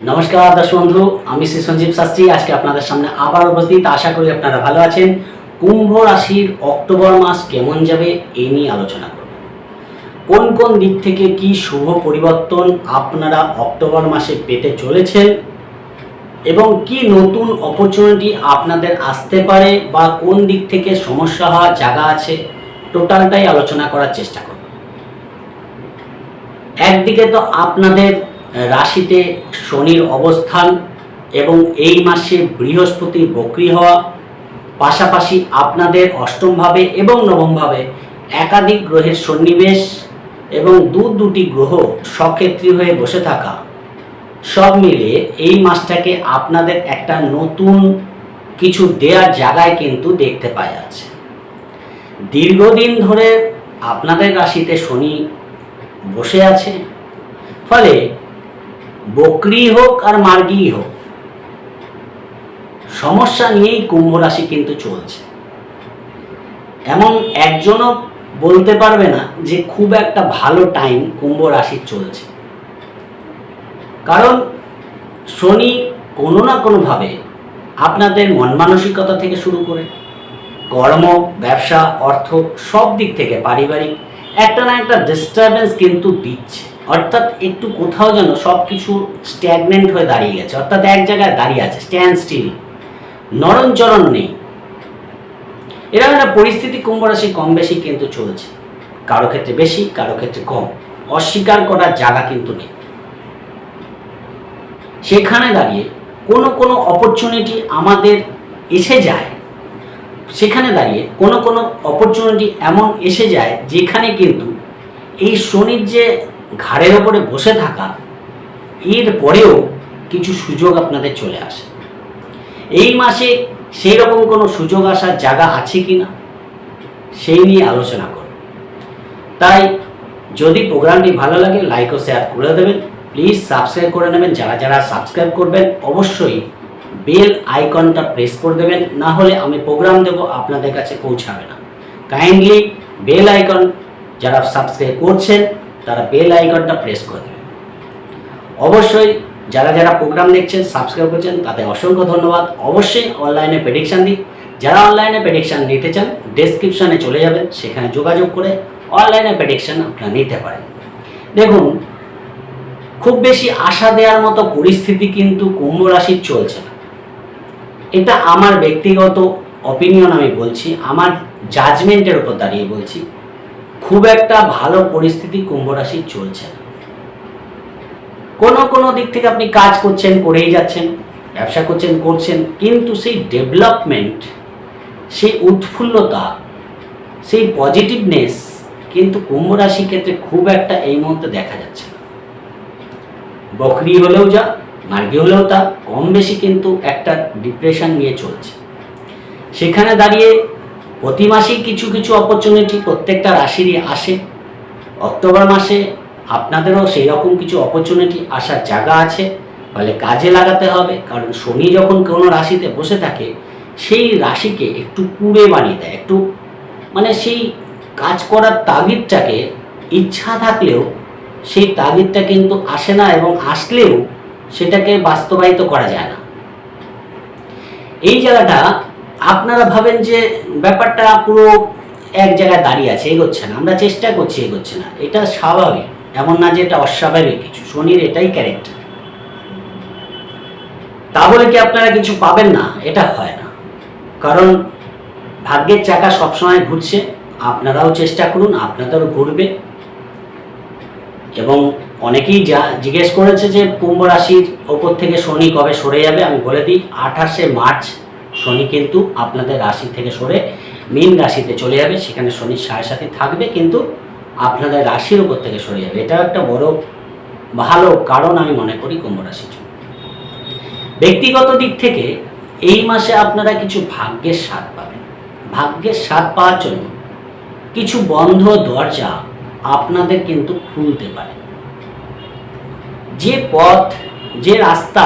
নমস্কার দর্শক বন্ধু, আমি শ্রী সঞ্জীব শাস্ত্রী। আজকে আপনাদের সামনে আবার উপস্থিত। আশা করি আপনারা ভালো আছেন। কুম্ভ রাশির অক্টোবর মাস কেমন যাবে এই নিয়ে আলোচনা করব। কোন কোন দিক থেকে কি শুভ পরিবর্তন আপনারা অক্টোবর মাসে পেতে চলেছেন? এবং কি নতুন অপরচুনিটি আপনাদের আসতে পারে বা কোন দিক থেকে সমস্যা হওয়ার জায়গা আছে টোটালটাই আলোচনা করার চেষ্টা করব। একদিকে তো আপনাদের রাশিতে শনির অবস্থান এবং এই মাসে বৃহস্পতির বক্রি হওয়া, পাশাপাশি আপনাদের অষ্টমভাবে এবং নবমভাবে একাধিক গ্রহের সন্নিবেশ এবং দু দুটি গ্রহ সক্ষেত্রী হয়ে বসে থাকা। সব মিলিয়ে এই মাসটাকে আপনাদের একটা নতুন কিছু দেওয়ার জায়গায় কিন্তু দেখতে পাওয়া যাচ্ছে দীর্ঘদিন ধরে আপনাদের রাশিতে শনি বসে আছে। ফলে বকরি হোক আর মার্গি হোক, সমস্যা নিয়েই কুম্ভ রাশি কিন্তু চলছে। এমন একজনও বলতে পারবে না যে খুব একটা ভালো টাইম কুম্ভ রাশির চলছে। কারণ শনি কোনো না কোনোভাবে আপনাদের মন মানসিকতা থেকে শুরু করে, কর্ম, ব্যবসা, অর্থ সব দিক থেকে পারিবারিক একটা না একটা ডিস্টারবেন্স কিন্তু দিচ্ছে। অর্থাৎ একটু কোথাও যেন সব কিছু স্ট্যাগনেন্ট হয়ে দাঁড়িয়ে গেছে, অর্থাৎ এক জায়গায় দাঁড়িয়ে আছে স্ট্যান্ড স্টিল নরণচরণ নেই। এরকম একটা পরিস্থিতি কুম্ভ রাশি কম বেশি কিন্তু চলছে, কারও ক্ষেত্রে বেশি, কারও ক্ষেত্রে কম, অস্বীকার করার জায়গা কিন্তু নেই। সেখানে দাঁড়িয়ে কোনো কোনো অপরচুনিটি আমাদের এসে যায়, সেখানে দাঁড়িয়ে কোনো কোনো অপরচুনিটি এমন এসে যায়, যেখানে কিন্তু এই শনির যে ঘাড়ের ওপরে বসে থাকা, এর পরেও কিছু সুযোগ আপনাদের চলে আসে। এই মাসে সেই রকম কোনো সুযোগ আসার জায়গা আছে কি না? সেই নিয়ে আলোচনা করব তাই যদি প্রোগ্রামটি ভালো লাগে লাইক ও শেয়ার করে দেবেন। প্লিজ সাবস্ক্রাইব করে নেবেন। যারা যারা সাবস্ক্রাইব করবেন, অবশ্যই বেল আইকনটা প্রেস করে দেবেন। না হলে আমি প্রোগ্রাম দেব, আপনাদের কাছে পৌঁছাবে না। কাইন্ডলি বেল আইকন যারা সাবস্ক্রাইব করছেন তারা বেল আইকনটা প্রেস করে দেবেন অবশ্যই যারা যারা প্রোগ্রাম দেখছেন সাবস্ক্রাইব করছেন, তাদের অসংখ্য ধন্যবাদ। অবশ্যই অনলাইনে প্রেডিকশান দিই যারা অনলাইনে প্রেডিকশান নিতে চান ডেসক্রিপশানে চলে যাবেন। সেখানে যোগাযোগ করে অনলাইনে প্রেডিকশান আপনারা নিতে পারেন। দেখুন, খুব বেশি আশা দেওয়ার মতো পরিস্থিতি কিন্তু কুম্ভ রাশির চলছে না। এটা আমার ব্যক্তিগত অপিনিয়ন আমি বলছি, আমার জাজমেন্টের উপর দাঁড়িয়ে বলছি। খুব একটা ভালো পরিস্থিতি কুম্ভ রাশির চলছে কোনো কোনো দিক থেকে আপনি কাজ করছেন, করেই যাচ্ছেন, ব্যবসা করছেন করছেন, কিন্তু সেই ডেভেলপমেন্ট সেই উৎফুল্লতা, সেই পজিটিভনেস কিন্তু কুম্ভ রাশির ক্ষেত্রে খুব একটা এই মুহূর্তে দেখা যাচ্ছে বকরি হলেও যা মার্গি হলেও তা, কম বেশি কিন্তু একটা ডিপ্রেশন নিয়ে চলছে। সেখানে দাঁড়িয়ে প্রতি মাসেই কিছু কিছু অপরচুনিটি প্রত্যেকটা রাশিরই আসে। অক্টোবর মাসে আপনাদেরও সেই রকম কিছু অপরচুনিটি আসার জায়গা আছে। ফলে কাজে লাগাতে হবে, কারণ শনি যখন কোনো রাশিতে বসে থাকে, সেই রাশিকে একটু কুড়ে বানিয়ে দেয়, একটু মানে সেই কাজ করার তাগিদটাকে, ইচ্ছা থাকলেও সেই তাগিদটা কিন্তু আসে না এবং আসলেও সেটাকে বাস্তবায়িত করা যায় না। এই জায়গাটা আপনারা ভাবেন যে ব্যাপারটা পুরো এক জায়গায় দাঁড়িয়ে আছে, এগোচ্ছে না। আমরা চেষ্টা করছি এগোচ্ছে না। এটা স্বাভাবিক। এমন না যে এটা অস্বাভাবিক কিছু। শনির এটাই ক্যারেক্টার তা বলে কি আপনারা কিছু পাবেন না? এটা হয় না। কারণ ভাগ্যের চাকা সবসময় ঘুরছে। আপনারাও চেষ্টা করুন, আপনাদেরও ঘুরবে। এবং অনেকেই যা জিজ্ঞেস করেছে যে কুম্ভ রাশির ওপর থেকে শনি কবে সরে যাবে, আমি বলে দিই, আঠাশে মার্চ শনি কিন্তু আপনাদের রাশি থেকে সরে মীন রাশিতে চলে যাবে, সেখানে শনির সাড়ে সাথে থাকবে কিন্তু আপনাদের রাশির উপর থেকে সরে যাবে। এটা একটা বড় ভালো কারণ আমি মনে করি কুম্ভ রাশির জন্য। ব্যক্তিগত দিক থেকে এই মাসে আপনারা কিছু ভাগ্যের স্বাদ পাবেন। ভাগ্যের স্বাদ পাওয়ার জন্য কিছু বন্ধ দরজা আপনাদের কিন্তু খুলতে পারে। যে পথ, যে রাস্তা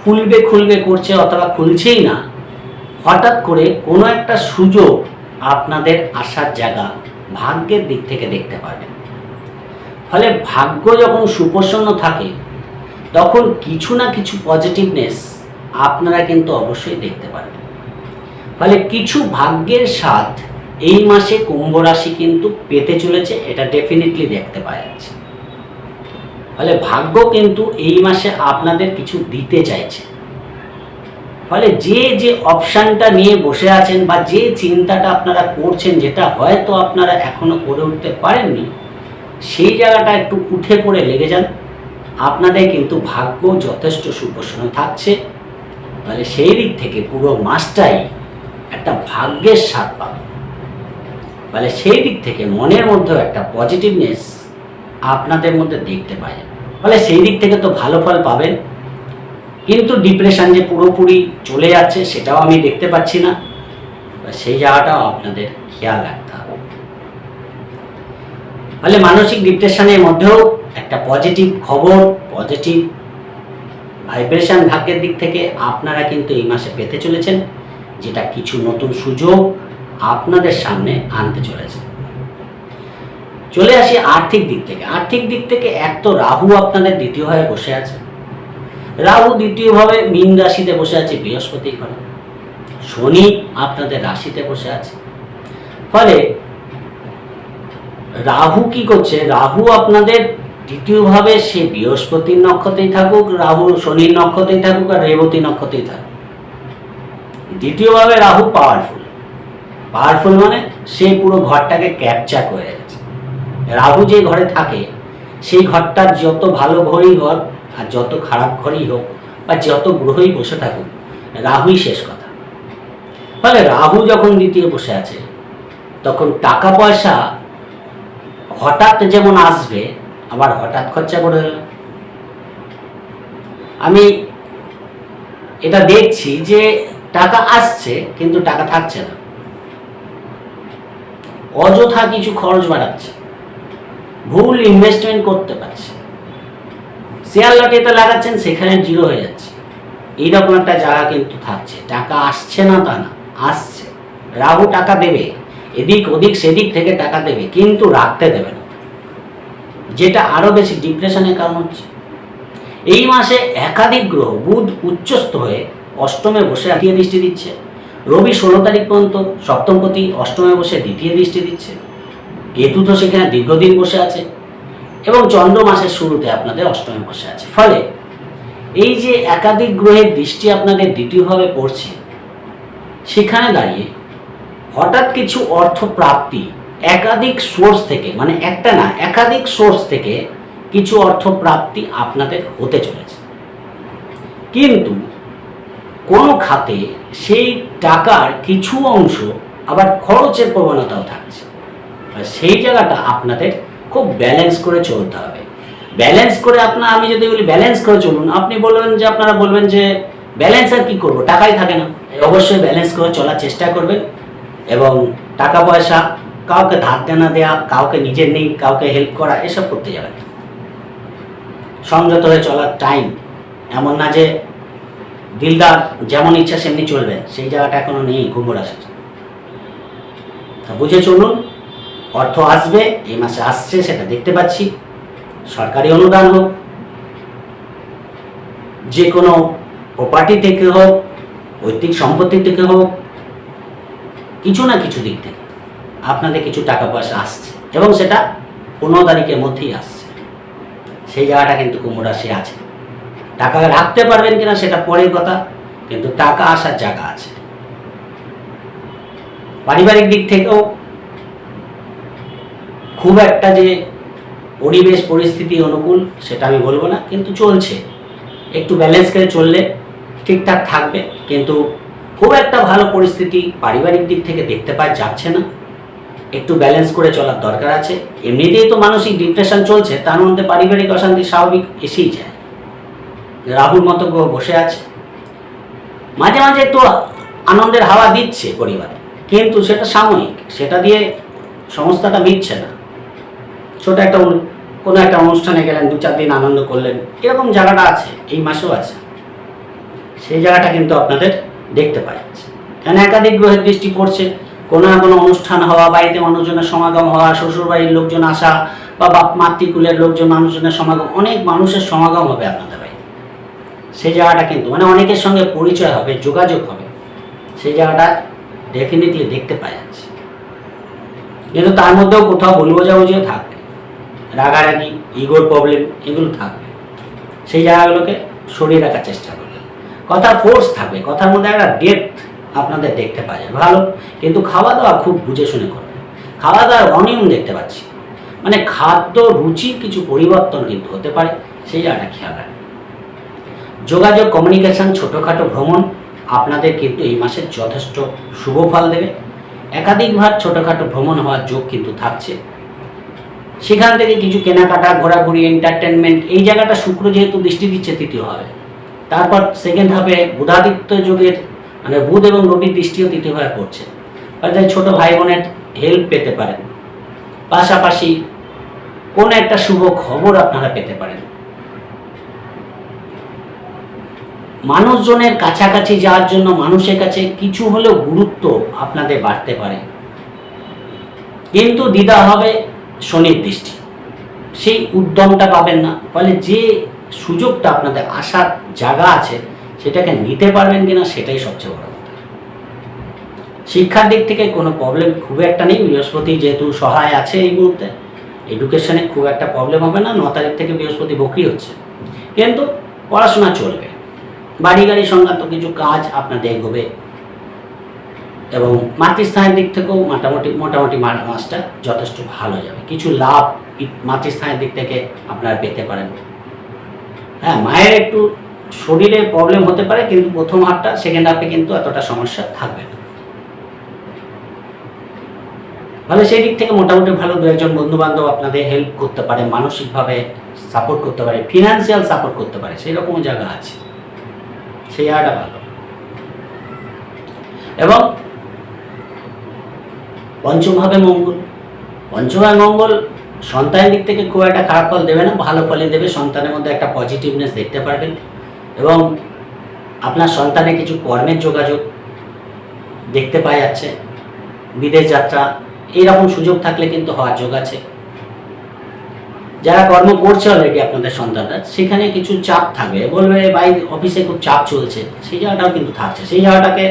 খুলবে খুলবে করছে অথবা খুলছেই না হঠাৎ করে কোনো একটা সুযোগ আপনাদের আসার জায়গা ভাগ্যের দিক থেকে দেখতে পারবেন। ফলে ভাগ্য যখন সুপ্রসন্ন থাকে, তখন কিছু না কিছু পজিটিভনেস আপনারা কিন্তু অবশ্যই দেখতে পারবেন। ফলে কিছু ভাগ্যের স্বাদ এই মাসে কুম্ভ রাশি কিন্তু পেতে চলেছে, এটা ডেফিনেটলি দেখতে পাওয়া যাচ্ছে। ফলে ভাগ্য কিন্তু এই মাসে আপনাদের কিছু দিতে চাইছে। ফলে যে যে অপশানটা নিয়ে বসে আছেন বা যে চিন্তাটা আপনারা করছেন, যেটা হয়তো আপনারা এখনও করে উঠতে পারেননি, সেই জায়গাটা একটু উঠে পড়ে লেগে যান। আপনাদের কিন্তু ভাগ্য যথেষ্ট সুপ্রসন্ন থাকছে। তাহলে সেই দিক থেকে পুরো মাসটাই একটা ভাগ্যের স্বাদ পাবে ফলে সেই দিক থেকে মনের মধ্যেও একটা পজিটিভনেস আপনাদের মধ্যে দেখতে পাই। ফলে সেই দিক থেকে তো ভালো ফল পাবেন। কিন্তু ডিপ্রেশন যে পুরোপুরি চলে যাচ্ছে সেটাও আমি দেখতে পাচ্ছি না। সেই জায়গাটাও আপনাদের খেয়াল রাখতে হবে। ফলে মানসিক ডিপ্রেশনের মধ্যেও একটা পজিটিভ খবর পজিটিভ ভাইব্রেশন ভাগ্যের দিক থেকে আপনারা কিন্তু এই মাসে পেতে চলেছেন, যেটা কিছু নতুন সুযোগ আপনাদের সামনে আনতে চলেছে। চলে আসি আর্থিক দিক থেকে। আর্থিক দিক থেকে এক তো রাহু আপনাদের দ্বিতীয় ভাবে বসে আছে। রাহু দ্বিতীয়ভাবে মীন রাশিতে বসে আছে বৃহস্পতি ঘরে। শনি আপনাদের রাশিতে বসে আছে। ফলে রাহু কি করছে? রাহু আপনাদের দ্বিতীয়ভাবে সে বৃহস্পতির নক্ষত্রেই থাকুক, রাহু শনির নক্ষত্রেই থাকুক আর রেবতী নক্ষত্রেই থাকুক। দ্বিতীয়ভাবে রাহু পাওয়ারফুল পাওয়ারফুল মানে সে পুরো ঘরটাকে ক্যাপচার করে রেখেছে। রাহু যে ঘরে থাকে, সেই ঘরটার যত ভালো ঘরই হোক আর যত খারাপ ঘরেই হোক বা যত গ্রহই বসে থাকুক, রাহুই শেষ কথা। ফলে রাহু যখন দ্বিতীয় বসে আছে, তখন টাকা পয়সা হঠাৎ যেমন আসবে, আবার হঠাৎ খরচা করে। আমি এটা দেখছি যে টাকা আসছে, কিন্তু টাকা থাকছে না। অযথা কিছু খরচ বাড়াচ্ছে। ভুল ইনভেস্টমেন্ট করতে পারছে। শেয়ার লটারিতে লাগাচ্ছেন, সেখানে জিরো হয়ে যাচ্ছে। এইরকম একটা জায়গা কিন্তু থাকছে। টাকা আসছে না তা না, আসছে। রাহু টাকা দেবে, এদিক ওদিক সেদিক থেকে টাকা দেবে, কিন্তু রাখতে দেবে না। যেটা আরও বেশি ডিপ্রেশনের কারণ হচ্ছে। এই মাসে একাধিক গ্রহ বুধ উচ্চস্থ হয়ে অষ্টমে বসে দ্বিতীয় দৃষ্টি দিচ্ছে। রবি ষোলো তারিখ পর্যন্ত সপ্তমপতি অষ্টমে বসে দ্বিতীয় দৃষ্টি দিচ্ছে। কেতু তো সেখানে দীর্ঘদিন বসে আছে। এবং চন্দ্র মাসের শুরুতে আপনাদের অষ্টমী বসে আছে। ফলে এই যে একাধিক গ্রহের দৃষ্টি আপনাদের দ্বিতীয়ভাবে পড়ছে, সেখানে দাঁড়িয়ে হঠাৎ কিছু অর্থ প্রাপ্তি একাধিক সোর্স থেকে মানে একটা না, একাধিক সোর্স থেকে কিছু অর্থ প্রাপ্তি আপনাদের হতে চলেছে। কিন্তু কোনো খাতে সেই টাকার কিছু অংশ আবার খরচের প্রবণতাও থাকছে। সেই জায়গাটা আপনাদের খুব ব্যালেন্স করে চলতে হবে। ব্যালেন্স করে আপনার, আমি যদি বলি ব্যালেন্স করে চলুন, আপনি বলবেন যে, আপনারা বলবেন যে ব্যালেন্স আর কি করব? টাকাই থাকে না। অবশ্যই ব্যালেন্স করে চলার চেষ্টা করবেন এবং টাকা পয়সা, কাউকে ধার দেনা দেওয়া কাউকে নিজের নেই, কাউকে হেল্প করা, এসব করতে যাবেন। সংযত হয়ে চলার টাইম এমন না যে, দিলদার যেমন ইচ্ছা সেমনি চলবেন সেই জায়গাটা এখনও নেই রাশির তা বুঝে চলুন অর্থ আসবে, এই মাসে আসছে, সেটা দেখতে পাচ্ছি। সরকারি অনুদান হোক যে কোনো প্রপার্টি থেকে হোক, পৈতৃক সম্পত্তি থেকে হোক, কিছু না কিছু দিক থেকে আপনাদের কিছু টাকা পয়সা আসছে এবং সেটা পনেরো তারিখের মধ্যেই আসছে। সেই জায়গাটা কিন্তু কুম্ভ রাশি আছে। টাকা রাখতে পারবেন কিনা সেটা পরের কথা, কিন্তু টাকা আসার জায়গা আছে। পারিবারিক দিক থেকেও খুব একটা যে পরিবেশ, পরিস্থিতি অনুকূল সেটা আমি বলব না, কিন্তু চলছে। একটু ব্যালেন্স করে চললে ঠিকঠাক থাকবে, কিন্তু খুব একটা ভালো পরিস্থিতি পারিবারিক দিক থেকে দেখতে পাওয়া যাচ্ছে না। একটু ব্যালেন্স করে চলার দরকার আছে। এমনিতেই তো মানসিক ডিপ্রেশন চলছে, তার মধ্যে পারিবারিক অশান্তি স্বাভাবিক এসেই যায়। রাহুর মতো গ্রহ বসে আছে। মাঝে মাঝে একটু আনন্দের হাওয়া দিচ্ছে পরিবারে, কিন্তু সেটা সাময়িক, সেটা দিয়ে সংস্থাটা মিটছে না। ছোট একটা কোনো একটা অনুষ্ঠানে গেলেন, দু চার দিন আনন্দ করলেন। এরকম জায়গাটা আছে, এই মাসেও আছে। সেই জায়গাটা কিন্তু আপনাদের দেখতে পাওয়া যাচ্ছে। কেন একাধিক গ্রহের দৃষ্টি পড়ছে, কোনো না কোনো অনুষ্ঠান হওয়া, বাড়িতে মানুষজনের সমাগম হওয়া, শ্বশুরবাড়ির লোকজন আসা, বা বাপ মাতৃকুলের লোকজন, মানুষজনের সমাগম, অনেক মানুষের সমাগম হবে আপনাদের বাড়িতে। সেই জায়গাটা কিন্তু মানে অনেকের সঙ্গে পরিচয় হবে, যোগাযোগ হবে। সেই জায়গাটা ডেফিনেটলি দেখতে পাওয়া যাচ্ছে। কিন্তু তার মধ্যেও কোথাও ভুল বোঝাবুঝিও থাকবে। রাগারাগি ইগোর প্রবলেম এগুলো থাকবে। সেই জায়গাগুলোকে সরিয়ে রাখার চেষ্টা করবে। কথা ফোর্স থাকবে, কথার মধ্যে একটা ডেপথ আপনাদের দেখতে পাওয়া যায়। ভালো? কিন্তু খাওয়া দাওয়া খুব বুঝে শুনে করবে। খাওয়া দাওয়ার অনিয়ম দেখতে পাচ্ছি। মানে খাদ্য রুচির কিছু পরিবর্তন কিন্তু হতে পারে, সেই জায়গাটা খেয়াল রাখবে। যোগাযোগ কমিউনিকেশন ছোটোখাটো ভ্রমণ আপনাদের কিন্তু এই মাসে যথেষ্ট শুভ ফল দেবে। একাধিকবার ছোটোখাটো ভ্রমণ হওয়ার যোগ কিন্তু থাকছে। সেখান থেকে কিছু কেনাকাটা, ঘোরাঘুরি এন্টারটেনমেন্ট এই জায়গাটা শুক্র যেহেতু দৃষ্টি দিচ্ছে, তৃতীয় হবে। তারপর সেকেন্ড হাফে বুধাদিত্য যুগের মানে বুধ এবং রবির দৃষ্টিও তৃতীয় ভাবে পড়ছে। অর্থাৎ ছোট ভাই বোনের হেল্প পেতে পারেন। পাশাপাশি কোনো একটা শুভ খবর আপনারা পেতে পারেন। মানুষজনের কাছাকাছি যাওয়ার জন্য মানুষের কাছে কিছু হলেও গুরুত্ব আপনাদের বাড়তে পারে। কিন্তু দ্বিধা হবে শনির দৃষ্টি। সেই উদ্যমটা পাবেন না। ফলে যে সুযোগটা আপনাদের আসার জায়গা আছে, সেটাকে নিতে পারবেন কিনা সেটাই সবচেয়ে বড় শিক্ষার দিক থেকে কোনো প্রবলেম খুব একটা নেই। বৃহস্পতি যেহেতু সহায় আছে এই মুহূর্তে এডুকেশনে খুব একটা প্রবলেম হবে না। ন তারিখ থেকে বৃহস্পতি বকরি হচ্ছে। কিন্তু পড়াশোনা চলবে। বাড়ি গাড়ি সংক্রান্ত কিছু কাজ আপনাদের এগোবে। এবং মাতৃস্থানের দিক থেকেও মোটামুটি মোটামুটি মা- মাসটা যথেষ্ট ভালো যাবে। কিছু লাভ মাতৃস্থানের দিক থেকে আপনারা পেতে পারেন। হ্যাঁ মায়ের একটু শরীরে প্রবলেম হতে পারে, কিন্তু প্রথম হাফটা সেকেন্ড হাফে কিন্তু এতটা সমস্যা থাকবে না। ভালো সেই দিক থেকে মোটামুটি ভালো দু একজন বন্ধু বান্ধব আপনাদের হেল্প করতে পারে, মানসিকভাবে সাপোর্ট করতে পারে ফিনান্সিয়াল সাপোর্ট করতে পারে সেই রকম জায়গা আছে। সেই জায়গাটা ভালো। এবং পঞ্চমভাবে মঙ্গল। পঞ্চমভাবে মঙ্গল, সন্তানের দিক থেকে খুব একটা খারাপ ফল দেবে না, ভালো ফলই দেবে, সন্তানের মধ্যে একটা পজিটিভনেস দেখতে পারবেন। এবং আপনার সন্তানের কিছু কর্মের যোগাযোগ দেখতে পাওয়া যাচ্ছে, বিদেশ যাত্রা, এইরকম সুযোগ থাকলে কিন্তু হওয়ার যোগ আছে। যারা কর্ম করছে অলরেডি আপনাদের সন্তানরা, সেখানে কিছু চাপ থাকবে। বলবে, ভাই অফিসে খুব চাপ চলছে। সেই জায়গাটাও কিন্তু থাকছে। সেই জায়গাটাকে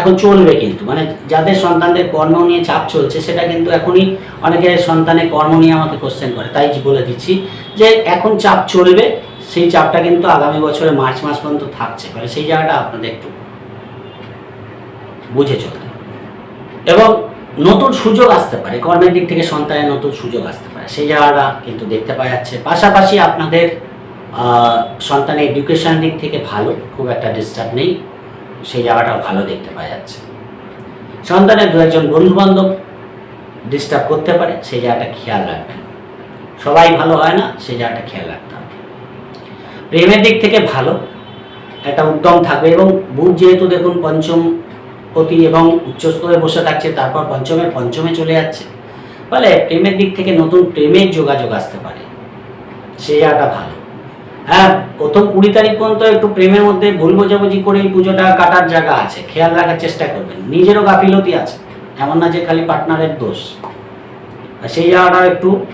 এখন চলবে কিন্তু। মানে যাদের সন্তানদের কর্ম নিয়ে চাপ চলছে, সেটা কিন্তু এখনই অনেকে সন্তানের কর্ম নিয়ে আমাকে কোশ্চেন করে। তাই বলে দিচ্ছি যে এখন চাপ চলবে, সেই চাপটা কিন্তু আগামী বছরে মার্চ মাস পর্যন্ত থাকছে। ফলে সেই জায়গাটা আপনাদের একটু বুঝে চলতে এবং নতুন সুযোগ আসতে পারে কর্মের দিক থেকে সন্তানের নতুন সুযোগ আসতে পারে। সেই জায়গাটা কিন্তু দেখতে পাওয়া যাচ্ছে। পাশাপাশি আপনাদের সন্তানের এডুকেশন দিক থেকে ভালো, খুব একটা ডিস্টার্ব নেই। সেই জায়গাটাও ভালো দেখতে পাওয়া যাচ্ছে। সন্তানের দু একজন বন্ধু বান্ধব ডিস্টার্ব করতে পারে, সেই জায়গাটা খেয়াল রাখবেন। সবাই ভালো হয় না, সেই জায়গাটা খেয়াল রাখতে হবে। প্রেমের দিক থেকে ভালো, একটা উদ্যম থাকবে এবং বুধ যেহেতু দেখুন পঞ্চম পতি এবং উচ্চস্তরে বসে থাকছে, তারপর পঞ্চমের পঞ্চমে চলে যাচ্ছে, ফলে প্রেমের দিক থেকে নতুন প্রেমের যোগাযোগ আসতে পারে। সেই জায়গাটা ভালো। হ্যাঁ প্রথম কুড়ি তারিখ পর্যন্ত একটু প্রেমের মধ্যে ভুল বোঝাবুঝি করে এই পুজোটা কাটার জায়গা আছে। খেয়াল রাখার চেষ্টা করবেন। নিজেরও গাফিলতি আছে। এমন না যে খালি পার্টনারের দোষ। সেই জায়গাটাও একটু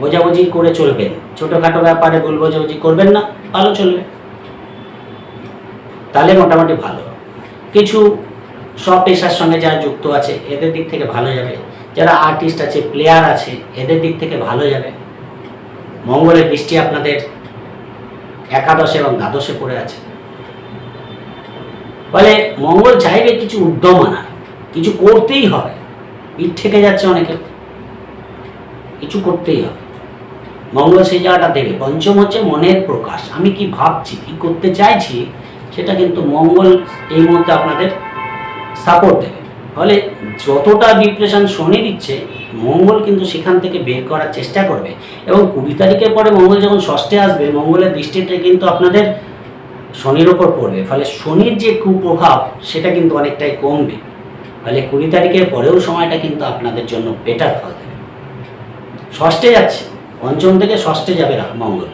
বোঝাবুঝি করে চলবেন। ছোটোখাটো ব্যাপারে ভুল বোঝাবুঝি করবেন না, ভালো চলবে। তাহলে মোটামুটি ভালো। কিছু সব পেশার সঙ্গে যারা যুক্ত আছে, এদের দিক থেকে ভালো যাবে। যারা আর্টিস্ট আছে প্লেয়ার আছে, এদের দিক থেকে ভালো যাবে। মঙ্গলের দৃষ্টি আপনাদের একাদশে এবং দ্বাদশে পড়ে আছে। ফলে মঙ্গল চাইবে কিছু উদ্যম আনার, কিছু করতেই হবে। পিঠ থেকে যাচ্ছে অনেকে। কিছু করতেই হবে। মঙ্গল সেই জায়গাটা দেবে। পঞ্চম হচ্ছে মনের প্রকাশ। আমি কি ভাবছি, কি করতে চাইছি, সেটা কিন্তু মঙ্গল এই মুহূর্তে আপনাদের সাপোর্ট দেবে। ফলে যতটা ডিপ্রেশন শনি দিচ্ছে মঙ্গল কিন্তু সেখান থেকে বের করার চেষ্টা করবে। এবং কুড়ি তারিখের পরে মঙ্গল যখন ষষ্ঠে আসবে, মঙ্গলের দৃষ্টিটা কিন্তু আপনাদের শনির ওপর পড়বে। ফলে শনির যে কুপ্রভাব, সেটা কিন্তু অনেকটাই কমবে। ফলে কুড়ি তারিখের পরেও সময়টা কিন্তু আপনাদের জন্য বেটার ফল দেবে। ষষ্ঠে যাচ্ছে। পঞ্চম থেকে ষষ্ঠে যাবে মঙ্গল।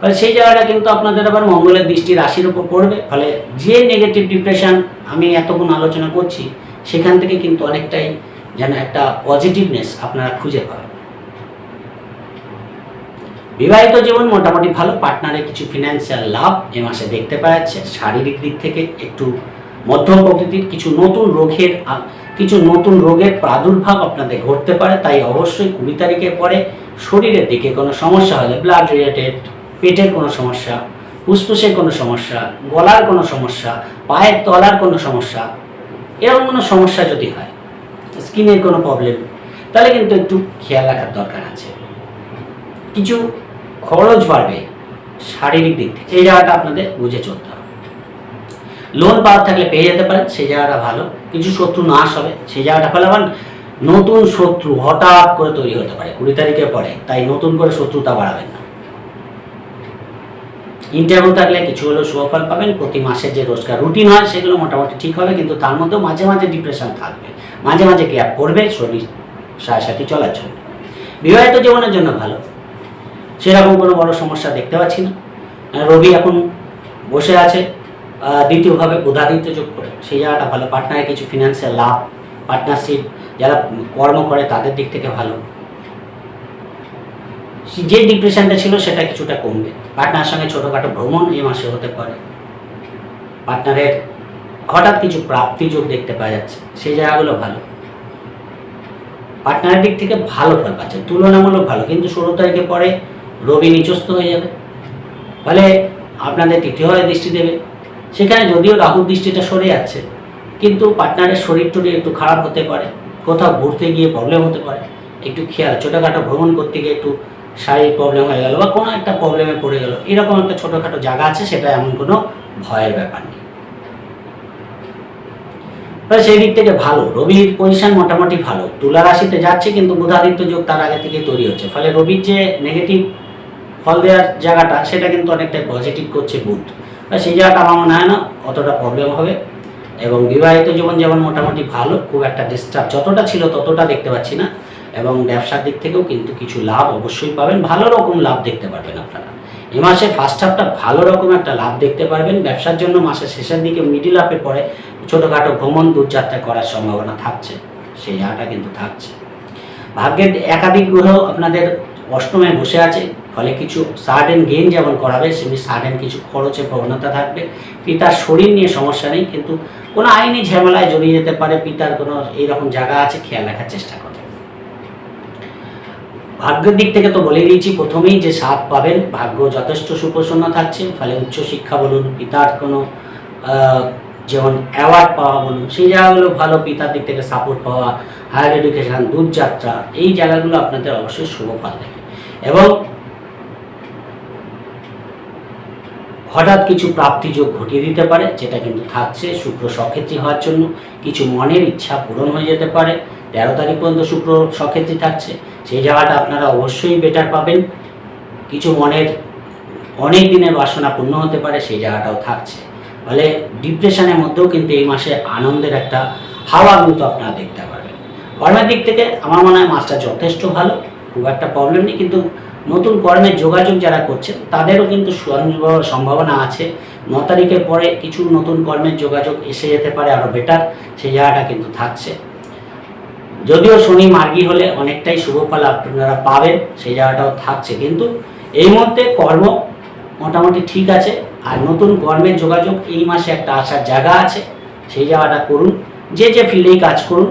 ফলে সেই জায়গাটা কিন্তু আপনাদের আবার মঙ্গলের দৃষ্টি রাশির ওপর পড়বে। ফলে যে নেগেটিভ ডিপ্রেশন আমি এতক্ষণ আলোচনা করছি, সেখান থেকে কিন্তু অনেকটাই যেন একটা পজিটিভনেস আপনারা খুঁজে পাবেন বিবাহিত জীবন মোটামুটি ভালো পার্টনারে কিছু ফিনান্সিয়াল লাভ এ মাসে দেখতে পাওয়া যাচ্ছে। শারীরিক দিক থেকে একটু মধ্যম প্রকৃতির কিছু নতুন রোগের, কিছু নতুন রোগের প্রাদুর্ভাব আপনাদের ঘটতে পারে, তাই অবশ্যই কুড়ি তারিখের পরে শরীরের দিকে কোনো সমস্যা হলে ব্লাড রিলেটেড পেটের কোনো সমস্যা, ফুসফুসের কোনো সমস্যা, গলার কোনো সমস্যা, পায়ের তলার কোনো সমস্যা, এরকম কোনো সমস্যা যদি হয় স্কিনের কোনো প্রবলেম তাহলে কিন্তু একটু খেয়াল রাখার দরকার আছে। কিছু খরচ বাড়বে শারীরিক দিক থেকে, সেই জায়গাটা আপনাদের বুঝে চলতে হবে। লোন পাওয়ার থাকলে পেয়ে যেতে পারেন, সেই জায়গাটা ভালো। কিছু শত্রু নাশ হবে সেই জায়গাটা ভালো আবার নতুন শত্রু হঠাৎ করে তৈরি হতে পারে, কুড়ি তারিখের পরে, তাই নতুন করে শত্রুতা বাড়াবেন না। ইন্টারভিউ থাকলে কিছু হলেও সুফল পাবেন, প্রতি মাসের যে রোজগার রুটিন হয়, সেগুলো মোটামুটি ঠিক হবে, কিন্তু তার মধ্যেও মাঝে মাঝে ডিপ্রেশন থাকবে। মাঝে মাঝে গ্যাপ করবে শরীর সাথে সাথে চলার জন্য। বিবাহিত জীবনের জন্য ভালো। সেরকম কোনো বড় সমস্যা দেখতে পাচ্ছি না। রবি এখন বসে আছে দ্বিতীয়ভাবে বুধাদিত্য যোগ করে। সেই জায়গাটা ভালো। পার্টনারে কিছু ফিনান্সিয়াল লাভ পার্টনারশিপ যারা কর্ম করে, তাদের দিক থেকে ভালো। যে ডিপ্রেশনটা ছিল, সেটা কিছুটা কমবে। পার্টনারের সঙ্গে ছোটোখাটো ভ্রমণ এই মাসে হতে পারে। পার্টনারের হঠাৎ কিছু প্রাপ্তি যোগ দেখতে পাওয়া যাচ্ছে, সেই জায়গাগুলো ভালো। পার্টনারের দিক থেকে ভালো ফল পাচ্ছে, তুলনামূলক ভালো, কিন্তু ষোলো তারিখের পরে রবি নিচস্ত হয়ে যাবে। ফলে আপনাদের তৃতীয় দৃষ্টি দেবে। সেখানে যদিও রাহুর দৃষ্টিটা সরে যাচ্ছে, কিন্তু পার্টনারের শরীর টরীর একটু খারাপ হতে পারে। কোথাও ঘুরতে গিয়ে প্রবলেম হতে পারে। একটু খেয়াল, ছোটোখাটো ভ্রমণ করতে গিয়ে একটু শারীরিক প্রবলেম হয়ে গেল বা কোনো একটা প্রবলেমে পড়ে গেল, এরকম একটা ছোটোখাটো জায়গা আছে, সেটা এমন কোনো ভয়ের ব্যাপার নেই। তাহলে সেই দিক থেকে ভালো, রবির পজিশন মোটামুটি ভালো, তুলা রাশিতে যাচ্ছে কিন্তু বুধাদিত্য যোগ তার আগে থেকে তৈরি হচ্ছে, ফলে রবির যে নেগেটিভ ফল দেওয়ার জায়গাটা, সেটা কিন্তু অনেকটাই পজিটিভ করছে বুধ। সেই জায়গাটা আমার মনে হয় না অতটা প্রবলেম হবে। এবং বিবাহিত জীবন যেমন মোটামুটি ভালো, খুব একটা ডিস্টার্ব যতটা ছিল ততটা দেখতে পাচ্ছি না। এবং ব্যবসার দিক থেকেও কিন্তু কিছু লাভ অবশ্যই পাবেন। ভালো রকম লাভ দেখতে পারবেন আপনারা। এ মাসে ফার্স্ট হাফটা ভালো রকম একটা লাভ দেখতে পারবেন। ব্যবসার জন্য মাসের শেষের দিকে মিডিল আপে পরে ছোটোখাটো ভ্রমণ দূরযাত্রা করার সম্ভাবনা থাকছে। সেই জায়গাটা কিন্তু থাকছে। ভাগ্যের একাধিক গ্রহ আপনাদের অষ্টমে বসে আছে। ফলে কিছু সাডেন গেইন যেমন করাবে, সেমনি সাডেন কিছু খরচে প্রবণতা থাকবে। পিতার শরীর নিয়ে সমস্যা নেই, কিন্তু কোনো আইনি ঝামেলায় জড়িয়ে যেতে পারে। পিতার কোনো এইরকম জায়গা আছে, খেয়াল রাখার চেষ্টা করবে ভাগ্যের দিক থেকে তো বলে দিয়েছি, প্রথমেই যে সাথ পাবেন, ভাগ্য যথেষ্ট সুপ্রসন্ন থাকছে, ফলে উচ্চশিক্ষা বলুন, পিতার কোনো যেমন অ্যাওয়ার্ড পাওয়া বলুন, সেই জায়গাগুলো ভালো, পিতার দিক থেকে সাপোর্ট পাওয়া হায়ার এডুকেশন দূরযাত্রা, এই জায়গাগুলো আপনাদের অবশ্যই শুভ ফল দেবে এবং হঠাৎ কিছু প্রাপ্তিযোগ ঘটিয়ে দিতে পারে, যেটা কিন্তু থাকছে, শুক্র সক্ষেত্রী হওয়ার জন্য, কিছু মনের ইচ্ছা পূরণ হয়ে যেতে পারে তেরো তারিখ পর্যন্ত শুক্র সক্ষেত্রী থাকছে, সেই জায়গাটা আপনারা অবশ্যই বেটার পাবেন। কিছু মনের, অনেক দিনের বাসনা পূর্ণ হতে পারে, সেই জায়গাটাও থাকছে। ফলে ডিপ্রেশনের মধ্যেও কিন্তু এই মাসে আনন্দের একটা হাওয়া কিন্তু আপনারা দেখতে পারবেন। কর্মের দিক থেকে আমার মনে হয় মাসটা যথেষ্ট ভালো, খুব একটা প্রবলেম নেই, কিন্তু নতুন কর্মের যোগাযোগ যারা করছেন, তাদেরও কিন্তু সম্ভ- সম্ভাবনা আছে। ন তারিখের পরে কিছু নতুন কর্মের যোগাযোগ এসে যেতে পারে আরও বেটার সেই জায়গাটা কিন্তু থাকছে। যদিও শনি মার্গী হলে অনেকটাই শুভ ফল আপনারা পাবেন, সেই জায়গাটাও থাকছে। কিন্তু এই মুহূর্তে কর্ম মোটামুটি ঠিক আছে, আর নতুন কর্মের যোগাযোগ এই মাসে একটা আসার জায়গা আছে, সেই জায়গাটা করুন। যে যে ফিল্ডেই কাজ করুন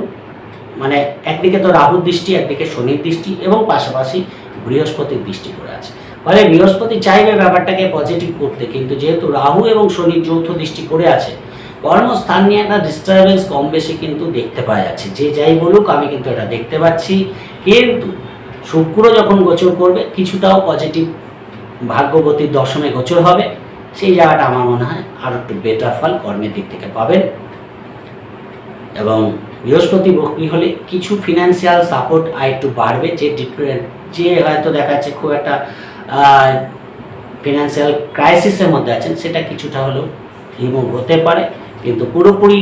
মানে একদিকে তো রাহুর দৃষ্টি, একদিকে শনির দৃষ্টি, এবং পাশাপাশি বৃহস্পতির দৃষ্টি করে আছে। ফলে বৃহস্পতি চাইবে ব্যাপারটাকে পজিটিভ করতে, কিন্তু যেহেতু রাহু এবং শনির যৌথ দৃষ্টি করে আছে কর্মস্থান নিয়ে একটা ডিস্টারবেন্স কম বেশি কিন্তু দেখতে পাওয়া যাচ্ছে। যে যাই বলুক, আমি কিন্তু এটা দেখতে পাচ্ছি। কিন্তু শুক্র যখন গোচর করবে, কিছুটাও পজিটিভ ভাগ্যবতীর দশমে গোচর হবে। সেই জায়গাটা আমার মনে হয় আরও একটু বেটার ফল কর্মের দিক থেকে পাবেন। এবং বৃহস্পতি বক্রি হলে কিছু ফিনান্সিয়াল সাপোর্ট আর একটু বাড়বে, যে ডিফারেন্ট যে হয়তো দেখা যাচ্ছে খুব একটা ফিনান্সিয়াল ক্রাইসিসের মধ্যে আছেন, সেটা কিছুটা হলেও রিমুভ হতে পারে। কিন্তু পুরোপুরি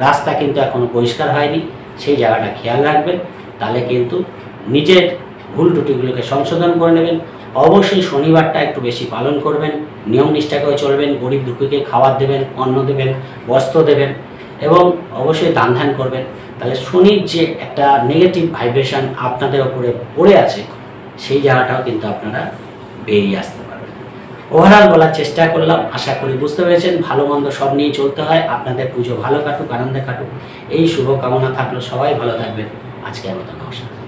রাস্তা কিন্তু এখনও পরিষ্কার হয়নি। সেই জায়গাটা খেয়াল রাখবেন। তাহলে কিন্তু নিজের ভুল ত্রুটিগুলোকে সংশোধন করে নেবেন। অবশ্যই শনিবারটা একটু বেশি পালন করবেন। নিয়ম নিষ্ঠা করে চলবেন। গরিব দুঃখীকে খাবার দেবেন অন্ন দেবেন, বস্ত্র দেবেন এবং অবশ্যই দান ধ্যান করবেন। তাহলে শনির যে একটা নেগেটিভ ভাইব্রেশন আপনাদের ওপরে পড়ে আছে, সেই জায়গাটাও কিন্তু আপনারা বেরিয়ে আসতে ওভারঅল বলার চেষ্টা করলাম, আশা করি বুঝতে পেরেছেন, ভালো মন্দ সব নিয়ে চলতে হয়, আপনাদের পুজো ভালো কাটুক, আনন্দে কাটুক, এই শুভকামনা থাকল, সবাই ভালো থাকবেন আজকে মতো নমস্কার।